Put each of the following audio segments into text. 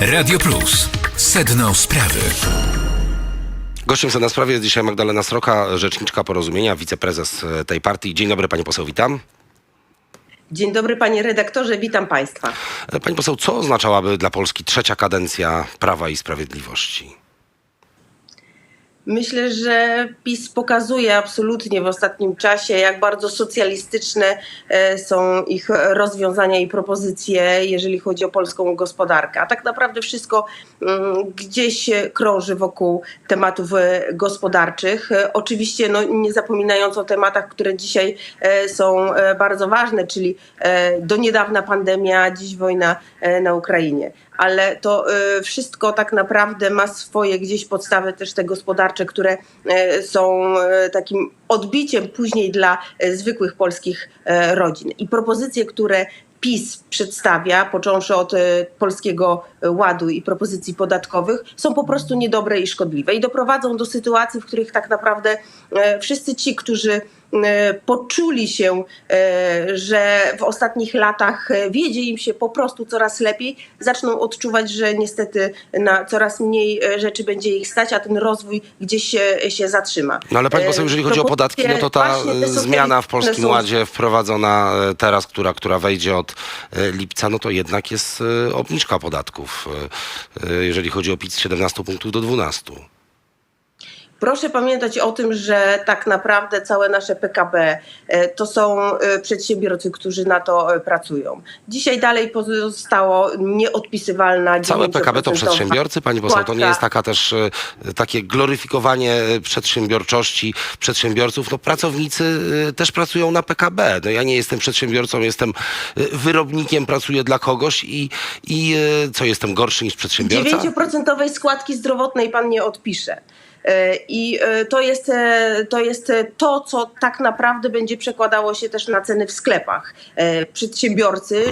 Radio Plus. Sedno sprawy. Gościem na sprawie jest dzisiaj Magdalena Sroka, rzeczniczka porozumienia, wiceprezes e, tej partii. Dzień dobry, pani poseł, witam. Dzień dobry panie redaktorze, witam państwa. E, Pani poseł, co oznaczałaby dla Polski trzecia kadencja Prawa i Sprawiedliwości? Myślę, że PiS pokazuje absolutnie w ostatnim czasie, jak bardzo socjalistyczne e, są ich rozwiązania i propozycje, jeżeli chodzi o polską gospodarkę. A tak naprawdę wszystko mm, gdzieś krąży wokół tematów e, gospodarczych. E, Oczywiście no, nie zapominając o tematach, które dzisiaj są bardzo ważne, czyli do niedawna pandemia, dziś wojna na Ukrainie. Ale to wszystko tak naprawdę ma swoje gdzieś podstawy też te gospodarcze, które e, są e, takim odbiciem później dla e, zwykłych polskich rodzin. I propozycje, które PiS przedstawia, począwszy od Polskiego Ładu i propozycji podatkowych, są po prostu niedobre i szkodliwe i doprowadzą do sytuacji, w których tak naprawdę wszyscy ci, którzy poczuli się, e, że w ostatnich latach e, wiedzie im się po prostu coraz lepiej, zaczną odczuwać, że niestety na coraz mniej e, rzeczy będzie ich stać, a ten rozwój gdzieś się, się zatrzyma. No ale pani poseł, E, jeżeli chodzi o podatki, no to ta e, zmiana w Polskim są- Ładzie wprowadzona e, teraz, która, która wejdzie od e, lipca, no to jednak jest e, obniżka podatków, e, e, jeżeli chodzi o PIT z 17 punktów do 12. Proszę pamiętać o tym, że tak naprawdę całe nasze PKB e, to są e, przedsiębiorcy, którzy na to e, pracują. Dzisiaj dalej pozostało nieodpisywalna Całe PKB to 9% przedsiębiorcy, pani poseł, to nie jest taka też takie gloryfikowanie przedsiębiorczości przedsiębiorców. No pracownicy też pracują na PKB. No ja nie jestem przedsiębiorcą, jestem wyrobnikiem, pracuję dla kogoś i, i co, jestem gorszy niż przedsiębiorca? 9% składki zdrowotnej pan nie odpisze. E, I e, to jest, e, to jest to, co tak naprawdę będzie przekładało się też na ceny w sklepach. Przedsiębiorcy,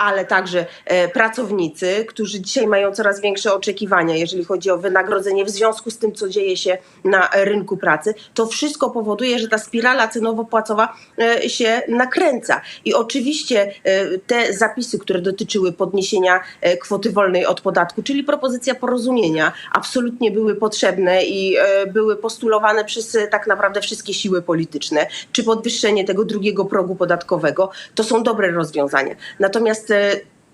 ale także e, pracownicy, którzy dzisiaj mają coraz większe oczekiwania, jeżeli chodzi o wynagrodzenie w związku z tym, co dzieje się na rynku pracy, to wszystko powoduje, że ta spirala cenowo-płacowa e, się nakręca. I oczywiście e, te zapisy, które dotyczyły podniesienia kwoty wolnej od podatku, czyli propozycja porozumienia, absolutnie były potrzebne i były postulowane przez tak naprawdę wszystkie siły polityczne, czy podwyższenie tego drugiego progu podatkowego, to są dobre rozwiązania. Natomiast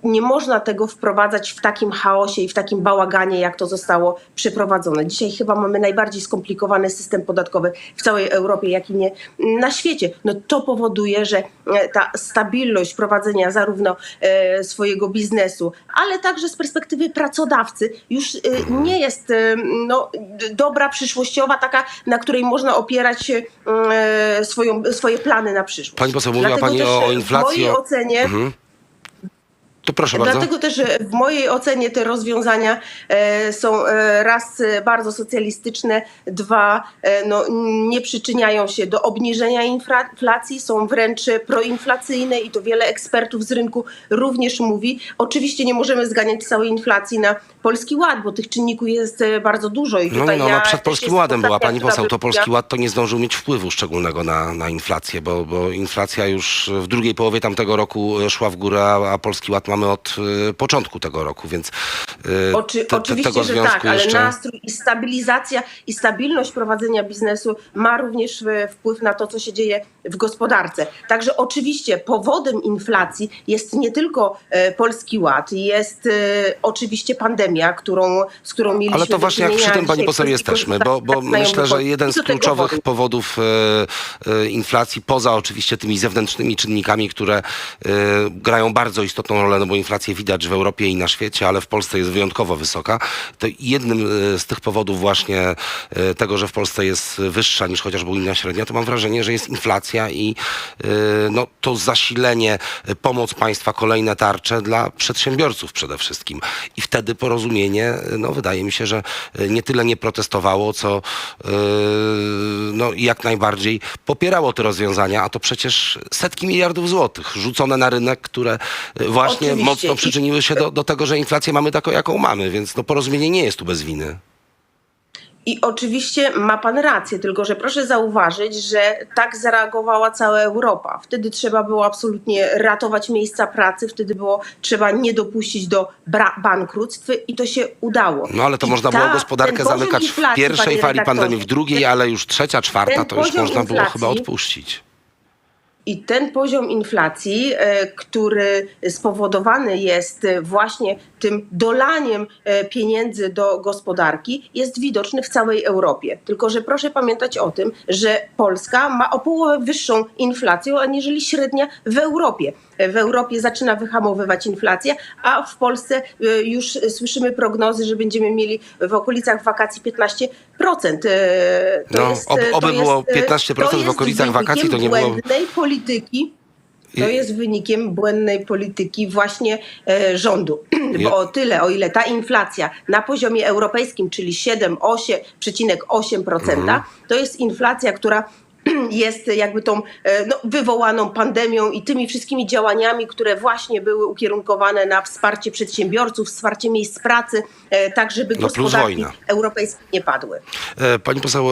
nie można tego wprowadzać w takim chaosie i w takim bałaganie, jak to zostało przeprowadzone. Dzisiaj chyba mamy najbardziej skomplikowany system podatkowy w całej Europie, jak i nie na świecie. No to powoduje, że e, ta stabilność prowadzenia zarówno e, swojego biznesu, ale także z perspektywy pracodawcy już e, nie jest no, dobra, przyszłościowa, taka, na której można opierać swoją, swoje plany na przyszłość. Pani poseł, mówiła Dlatego pani o- inflacji, W mojej ocenie Mhm. To proszę bardzo. Dlatego też e, w mojej ocenie te rozwiązania e, są e, raz bardzo socjalistyczne, dwa no, nie przyczyniają się do obniżenia inflacji, są wręcz proinflacyjne i to wiele ekspertów z rynku również mówi. Oczywiście nie możemy zganiać całej inflacji na Polski Ład, bo tych czynników jest bardzo dużo. I No tutaj nie, no, ja ona przed Polskim Ładem była pani poseł, to Polski Ład to nie zdążył mieć wpływu szczególnego na, na inflację, bo, bo inflacja już w drugiej połowie tamtego roku szła w górę, a, Polski Ład mamy od e, początku tego roku, więc e, Oczy, te- oczywiście, tego że tak, ale jeszcze... nastrój i stabilizacja i stabilność prowadzenia biznesu ma również e, wpływ na to, co się dzieje w gospodarce. Także oczywiście powodem inflacji jest nie tylko Polski Ład, jest oczywiście pandemia, którą, z którą mieliśmy Ale to właśnie jak przy tym, pani poseł, jesteśmy, bo, bo korzystania myślę, że jeden z kluczowych powodów. inflacji, poza oczywiście tymi zewnętrznymi czynnikami, które grają bardzo istotną rolę, bo inflację widać w Europie i na świecie, ale w Polsce jest wyjątkowo wysoka, to jednym e, z tych powodów właśnie e, tego, że w Polsce jest wyższa niż chociażby unijna średnia, to mam wrażenie, że jest inflacja i e, no, to zasilenie, pomoc państwa, kolejne tarcze dla przedsiębiorców przede wszystkim. I wtedy porozumienie, no wydaje mi się, że nie tyle nie protestowało, co no, jak najbardziej popierało te rozwiązania, a to przecież setki miliardów złotych rzucone na rynek, które właśnie Oczywiście. mocno przyczyniły się do, do tego, że inflację mamy taką, jaką mamy, więc no, porozumienie nie jest tu bez winy. I oczywiście ma pan rację, tylko że proszę zauważyć, że tak zareagowała cała Europa. Wtedy trzeba było absolutnie ratować miejsca pracy, wtedy było trzeba nie dopuścić do bankructw i to się udało. No ale to I można ta- było gospodarkę zamykać w inflacji, pierwszej panie fali pandemii, w drugiej, ale już trzecia, czwarta to już można było chyba odpuścić. I ten poziom inflacji, e, który spowodowany jest właśnie tym dolaniem e, pieniędzy do gospodarki, jest widoczny w całej Europie. Tylko, że proszę pamiętać o tym, że Polska ma o połowę wyższą inflację aniżeli średnia w Europie. E, W Europie zaczyna wyhamowywać inflację, a w Polsce już słyszymy prognozy, że będziemy mieli w okolicach wakacji 15%. E, To No, jest, ob- oby było jest, e, 15% to w okolicach wakacji, to nie było- błędnej polityki. To I- jest wynikiem błędnej polityki właśnie e, rządu. Bo o tyle, o ile ta inflacja na poziomie europejskim, czyli 7,8%, Mhm. to jest inflacja, która jest jakby tą e, no, wywołaną pandemią i tymi wszystkimi działaniami, które właśnie były ukierunkowane na wsparcie przedsiębiorców, wsparcie miejsc pracy, e, tak żeby No, gospodarki europejskie nie padły. E, Pani poseł,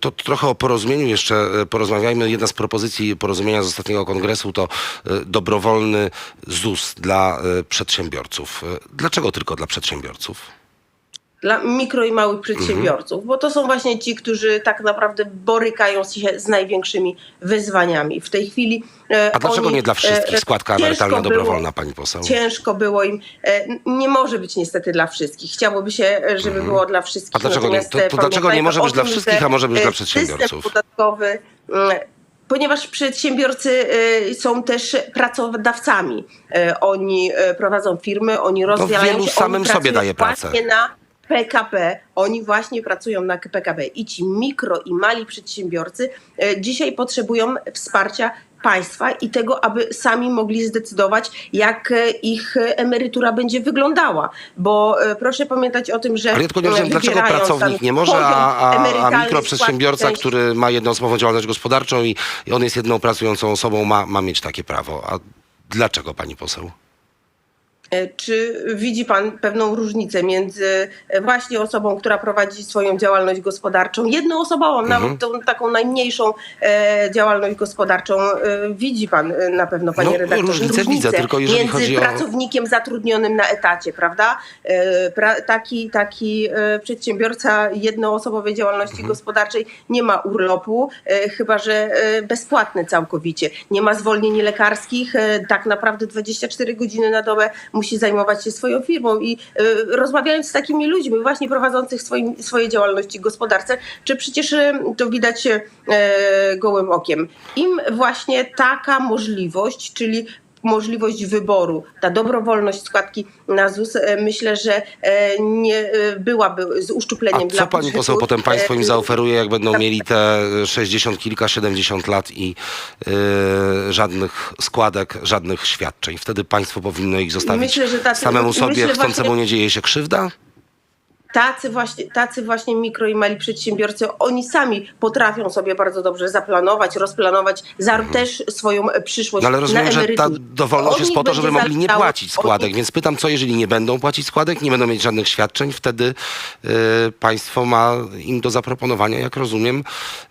to trochę o porozumieniu jeszcze porozmawiajmy. Jedna z propozycji porozumienia z ostatniego kongresu to dobrowolny ZUS dla przedsiębiorców. Dlaczego tylko dla przedsiębiorców? Dla mikro i małych przedsiębiorców, bo to są właśnie ci, którzy tak naprawdę borykają się z największymi wyzwaniami. W tej chwili. e, A dlaczego oni, nie dla wszystkich? e, Składka ciężko emerytalna było- dobrowolna, pani poseł. Ciężko było im. e, Nie może być niestety dla wszystkich. Chciałoby się, e, żeby było dla wszystkich. Mhm. A dlaczego nie? Natomiast, To- e, to dlaczego nie może być dla wszystkich, a może być dla przedsiębiorców? System podatkowy. mm, Ponieważ przedsiębiorcy są też pracodawcami. Oni prowadzą firmy, oni rozwijają wielu się. samym oni sobie daje pracę. na PKP, oni właśnie pracują na PKP i ci mikro i mali przedsiębiorcy e, dzisiaj potrzebują wsparcia państwa i tego, aby sami mogli zdecydować, jak e, ich emerytura będzie wyglądała. Bo e, proszę pamiętać o tym, że Ale ja tylko nie rozumiem, dlaczego pracownik nie może, a, a, a mikroprzedsiębiorca, części- który ma jednoosobową działalność gospodarczą i, i on jest jedną pracującą osobą, ma, ma mieć takie prawo. A dlaczego, pani poseł? E, Czy widzi Pan pewną różnicę między e, właśnie osobą, która prowadzi swoją działalność gospodarczą, jednoosobową, Mhm. nawet tą taką najmniejszą e, działalność gospodarczą? Widzi Pan na pewno, Panie No, redaktorze, różnicę widzę, tylko jeżeli między chodzi o- pracownikiem zatrudnionym na etacie, prawda? Pra, taki taki przedsiębiorca jednoosobowej działalności Mhm. gospodarczej nie ma urlopu, chyba że bezpłatny całkowicie. Nie ma zwolnień lekarskich, tak naprawdę 24 godziny na dobę musi zajmować się swoją firmą i e, rozmawiając z takimi ludźmi właśnie prowadzących swoim, swoje działalności gospodarcze, czy przecież e, to widać e, gołym okiem. Im właśnie taka możliwość, czyli możliwość wyboru, ta dobrowolność składki na ZUS, e, myślę, że e, nie e, byłaby z A uszczupleniem dla co pani budżetu. poseł potem państwo im zaoferuje, jak będą mieli te 60 kilka, 70 lat i yy, żadnych składek, żadnych świadczeń? Wtedy państwo powinno ich zostawić Myślę, że tacy- samemu sobie, myślę chcącemu właśnie- nie dzieje się krzywda? Tacy właśnie, tacy właśnie mikro i mali przedsiębiorcy, oni sami potrafią sobie bardzo dobrze zaplanować, rozplanować za też swoją e, przyszłość No ale rozumiem, że ta dowolność jest po to, żeby mogli nie płacić składek, nich- więc pytam, co jeżeli nie będą płacić składek, nie będą mieć żadnych świadczeń, wtedy yy, państwo ma im do zaproponowania, jak rozumiem,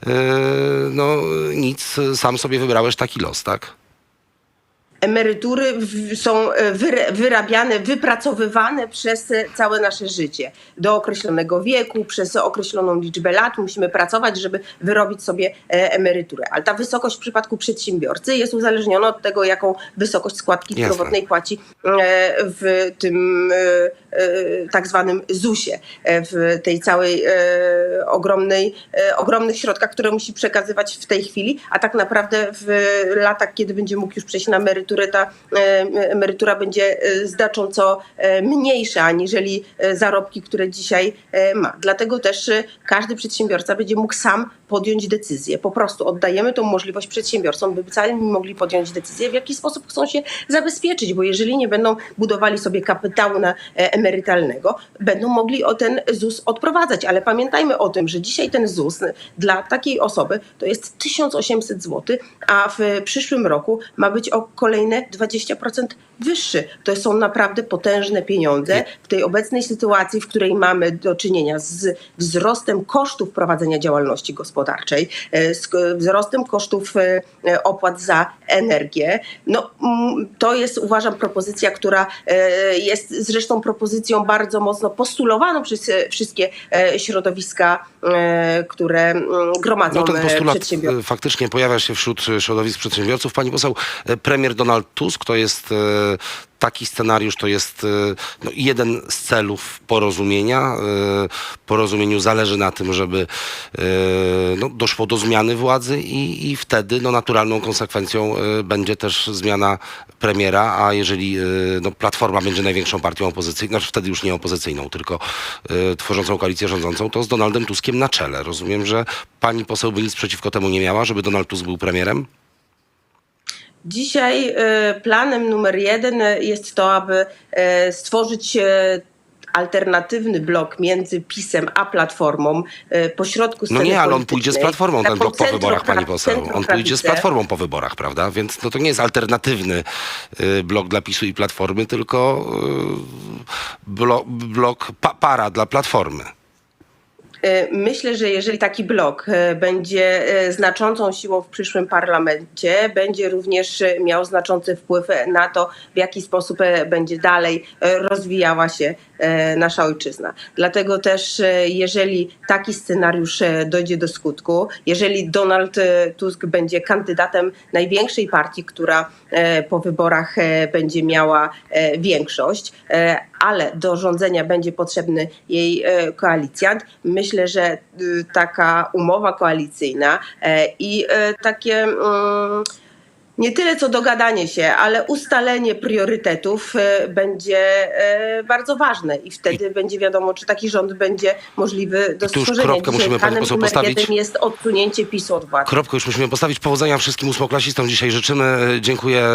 yy, no nic, sam sobie wybrałeś taki los, tak? Emerytury są e, wyrabiane, wypracowywane przez e, całe nasze życie. Do określonego wieku, przez określoną liczbę lat musimy pracować, żeby wyrobić sobie e, emeryturę. Ale ta wysokość w przypadku przedsiębiorcy jest uzależniona od tego, jaką wysokość składki Jasne. zdrowotnej płaci w tym tak zwanym ZUS-ie, w tej całej ogromnej, ogromnych środkach, które musi przekazywać w tej chwili, a tak naprawdę w latach, kiedy będzie mógł już przejść na emeryturę, ta e, emerytura będzie e, znacząco e, mniejsza aniżeli zarobki, które dzisiaj ma. Dlatego też każdy przedsiębiorca będzie mógł sam podjąć decyzję. Po prostu oddajemy tą możliwość przedsiębiorcom, by sami mogli podjąć decyzję, w jaki sposób chcą się zabezpieczyć, bo jeżeli nie będą budowali sobie kapitału na, emerytalnego, będą mogli o ten ZUS odprowadzać. Ale pamiętajmy o tym, że dzisiaj ten ZUS dla takiej osoby to jest 1800 zł, a w przyszłym roku ma być o kolejne 20% wyższy. To są naprawdę potężne pieniądze. W tej obecnej sytuacji, w której mamy do czynienia z wzrostem kosztów prowadzenia działalności gospodarczej, e, z wzrostem kosztów e, e, opłat za energię, no, mm, to jest uważam propozycja, która jest zresztą propozycją bardzo mocno postulowaną przez wszystkie środowiska, które mm, gromadzą No ten postulat faktycznie pojawia się wśród środowisk przedsiębiorców. Pani poseł, premier Donald Tusk to jest taki scenariusz, to jest e, no, jeden z celów porozumienia. E, Porozumieniu zależy na tym, żeby no, doszło do zmiany władzy i, i wtedy no, naturalną konsekwencją będzie też zmiana premiera, a jeżeli no, Platforma będzie największą partią opozycyjną, znaczy wtedy już nie opozycyjną, tylko tworzącą koalicję rządzącą, to z Donaldem Tuskiem na czele. Rozumiem, że pani poseł by nic przeciwko temu nie miała, żeby Donald Tusk był premierem? Dzisiaj e, planem numer jeden e, jest to, aby e, stworzyć alternatywny blok między PiSem a Platformą pośrodku No nie, ale on pójdzie z. Platformą, ten Taką blok po wyborach, pani poseł. On pójdzie z. Platformą po wyborach, prawda? Więc no, to nie jest alternatywny y, blok dla PiSu i Platformy, tylko y, blo, blok pa, para dla Platformy. E, Myślę, że jeżeli taki blok e, będzie e, znaczącą siłą w przyszłym parlamencie, będzie również miał znaczący wpływ na to, w jaki sposób będzie dalej rozwijała się nasza ojczyzna. Dlatego też, jeżeli taki scenariusz dojdzie do skutku, jeżeli Donald Tusk będzie kandydatem największej partii, która po wyborach będzie miała większość, ale do rządzenia będzie potrzebny jej koalicjant. Myślę, że y, taka umowa koalicyjna e, i e, takie mm, nie tyle co dogadanie się, ale ustalenie priorytetów e, będzie e, bardzo ważne i wtedy będzie wiadomo, czy taki rząd będzie możliwy do tu już stworzenia. kropkę Dzisiaj musimy, pani poseł, postawić. jest odsunięcie PiSu od władzy. Kropkę już musimy postawić. Powodzenia wszystkim ósmoklasistom dzisiaj życzymy. Dziękuję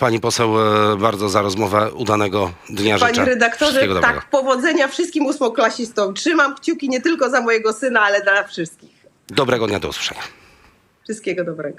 pani poseł e, bardzo za rozmowę. Udanego dnia życzę. Panie redaktorze, tak, powodzenia wszystkim ósmoklasistom. Trzymam kciuki nie tylko za mojego syna, ale dla wszystkich. Dobrego dnia, do usłyszenia. Wszystkiego dobrego.